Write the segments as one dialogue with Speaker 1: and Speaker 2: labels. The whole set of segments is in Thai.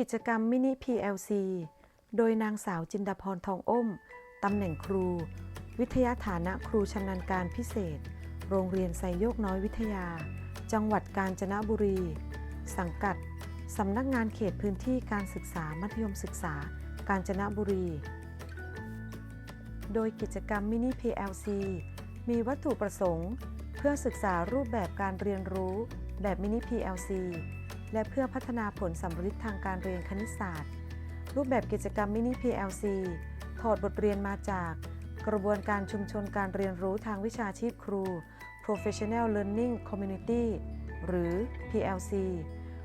Speaker 1: กิจกรรมมินิ PLC โดยนางสาวจินดาพรทองอ้ม ตำแหน่งครู วิทยาฐานะครูชำนาญการพิเศษ โรงเรียนไซโยกน้อยวิทยา จังหวัดกาญจนบุรี สังกัด สำนักงานเขตพื้นที่การศึกษามัธยมศึกษา กาญจนบุรี โดยกิจกรรมมินิ PLC มีวัตถุประสงค์ เพื่อศึกษารูปแบบการเรียนรู้แบบมินิ PLC และเพื่อพัฒนาผลสัมฤทธิ์ทางการเรียนคณิตศาสตร์ รูปแบบกิจกรรมมินิ PLC ถอดบทเรียนมาจาก กระบวนการชุมชนการเรียนรู้ทางวิชาชีพครู Professional Learning Community หรือ PLC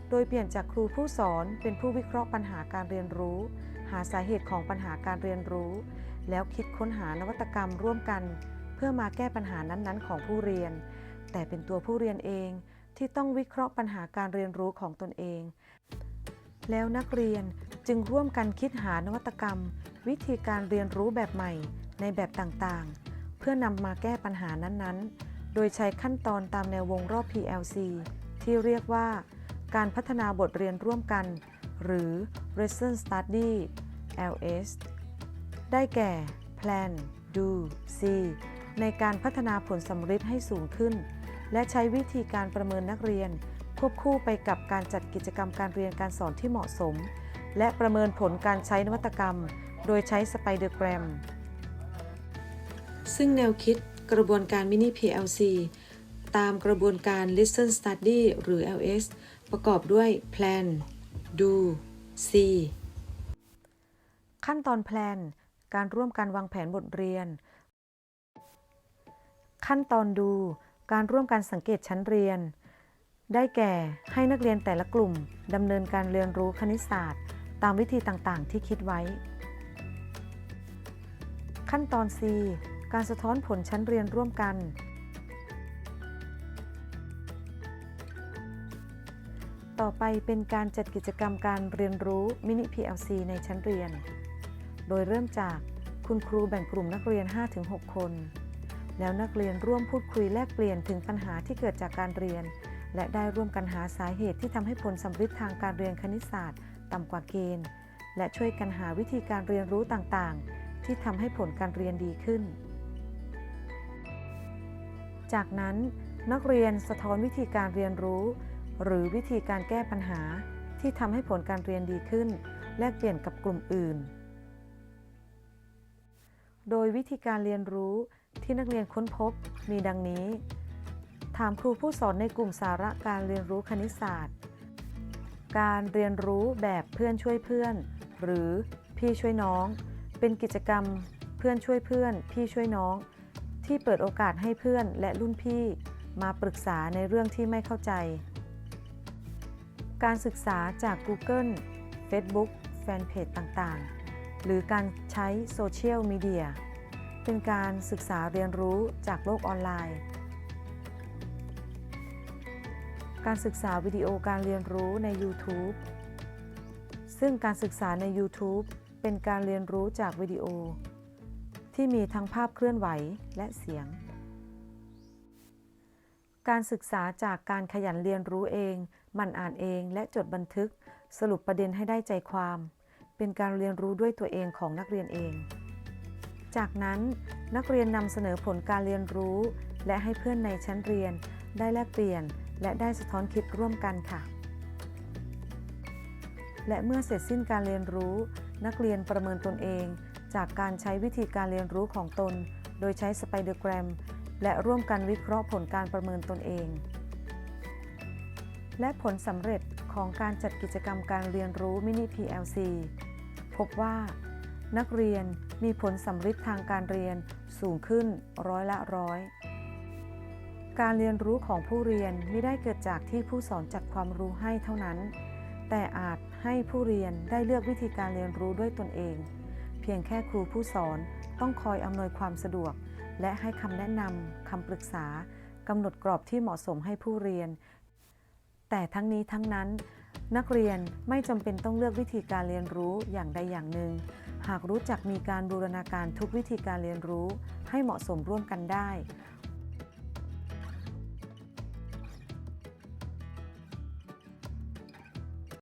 Speaker 1: โดยเปลี่ยนจากครูผู้สอนเป็นผู้วิเคราะห์ปัญหาการเรียนรู้ หาสาเหตุของปัญหาการเรียนรู้ แล้วคิดค้นหานวัตกรรมร่วมกัน เพื่อมาแก้ปัญหานั้นๆ ของผู้เรียน แต่เป็นตัวผู้เรียนเอง ที่ต้องวิเคราะห์ปัญหาการเรียนรู้ของตนเอง แล้วนักเรียนจึงร่วมกันคิดหานวัตกรรม วิธีการเรียนรู้แบบใหม่ในแบบต่างๆ เพื่อนำมาแก้ปัญหานั้นๆ โดยใช้ขั้นตอนตามแนววงรอบ PLC ที่เรียกว่า การพัฒนาบทเรียนร่วมกัน หรือ Lesson Study LS ได้แก่ Plan Do See ในการพัฒนาผลสำฤทธิ์ให้สูงขึ้น และใช้วิธีการประเมินนักเรียน ควบคู่ไปกับการจัดกิจกรรมการเรียนการสอนที่เหมาะสม และประเมินผลการใช้นวัตกรรม โดยใช้สไปเดอร์แกรม ซึ่งแนวคิดกระบวนการมินิ PLC ตามกระบวนการ Listen Study หรือ LS ประกอบด้วย Plan Do See ขั้นตอน Plan การร่วมกันวางแผนบทเรียน ขั้นตอนดู การร่วมกันสังเกตชั้นเรียน ได้แก่ให้นักเรียนแต่ละกลุ่มดำเนินการเรียนรู้คณิตศาสตร์ ตามวิธีต่างๆ ที่คิดไว้ ขั้นตอน C การสะท้อนผลชั้นเรียนร่วมกัน ต่อไปเป็นการจัดกิจกรรมการเรียนรู้มินิ PLC ในชั้นเรียน โดยเริ่มจากคุณครูแบ่งกลุ่มนักเรียน 5-6 คน แล้วนักเรียนร่วมพูดคุยแลกเปลี่ยนถึงปัญหาที่เกิดจากการเรียน และได้ร่วมกันหาสาเหตุที่ทำให้ผลสำฤทธิ์ทางการเรียนคณิตศาสตร์ ต่ำกว่าเกณฑ์ และช่วยกันหาวิธีการเรียนรู้ต่างๆ ที่ทำให้ผลการเรียนดีขึ้น จากนั้นนักเรียนสะท้อนวิธีการเรียนรู้ หรือวิธีการแก้ปัญหาที่ทำให้ผลการเรียนดีขึ้น แลกเปลี่ยนกับกลุ่มอื่น โดยวิธีการเรียนรู้ ที่นักเรียนค้นพบมีดังนี้ ถามครูผู้สอนในกลุ่มสาระการเรียนรู้คณิตศาสตร์ การเรียนรู้แบบเพื่อนช่วยเพื่อน หรือพี่ช่วยน้อง เป็นกิจกรรมเพื่อนช่วยเพื่อน พี่ช่วยน้อง ที่เปิดโอกาสให้เพื่อนและรุ่นพี่มาปรึกษาในเรื่องที่ไม่เข้าใจ การศึกษาจาก Google Facebook แฟนเพจต่างๆ หรือการใช้โซเชียลมีเดีย เป็นการศึกษาเรียนรู้จากโลกออนไลน์ การศึกษาวิดีโอการเรียนรู้ใน YouTube ซึ่งการศึกษาใน YouTube เป็นการเรียนรู้จากวิดีโอ ที่มีทั้งภาพเคลื่อนไหวและเสียง การศึกษาจากการขยันเรียนรู้เองมันอ่านเองและจดบันทึก สรุปประเด็นให้ได้ใจความ เป็นการเรียนรู้ด้วยตัวเองของนักเรียนเอง จากนั้นนักเรียนนำเสนอผลการเรียนรู้ และให้เพื่อนในชั้นเรียนได้แลกเปลี่ยน และได้สะท้อนคิดร่วมกันค่ะ และเมื่อเสร็จสิ้นการเรียนรู้ นักเรียนประเมินตนเอง จากการใช้วิธีการเรียนรู้ของตน โดยใช้สไปเดอร์แกรมและร่วมกันวิเคราะห์ผลการประเมินตนเอง และผลสำเร็จของการจัดกิจกรรมการเรียนรู้มินิ PLC พบว่า นักเรียน มีผลสำฤทธิ์ทางการเรียนสูงขึ้นร้อยละร้อยการเรียนรู้ของผู้เรียนไม่ได้เกิดจากที่ผู้สอนจัดความรู้ให้เท่านั้น แต่อาจให้ผู้เรียนได้เลือกวิธีการเรียนรู้ด้วยตนเอง เพียงแค่ครูผู้สอนต้องคอยอำนวยความสะดวก และให้คำแนะนำคำปรึกษากำหนดกรอบที่เหมาะสมให้ผู้เรียน แต่ทั้งนี้ทั้งนั้น นักเรียนไม่จำเป็นต้องเลือกวิธีการเรียนรู้อย่างใดอย่างหนึ่ง หากรู้จักมีการบูรณาการทุกวิธีการเรียนรู้ให้เหมาะสมร่วมกันได้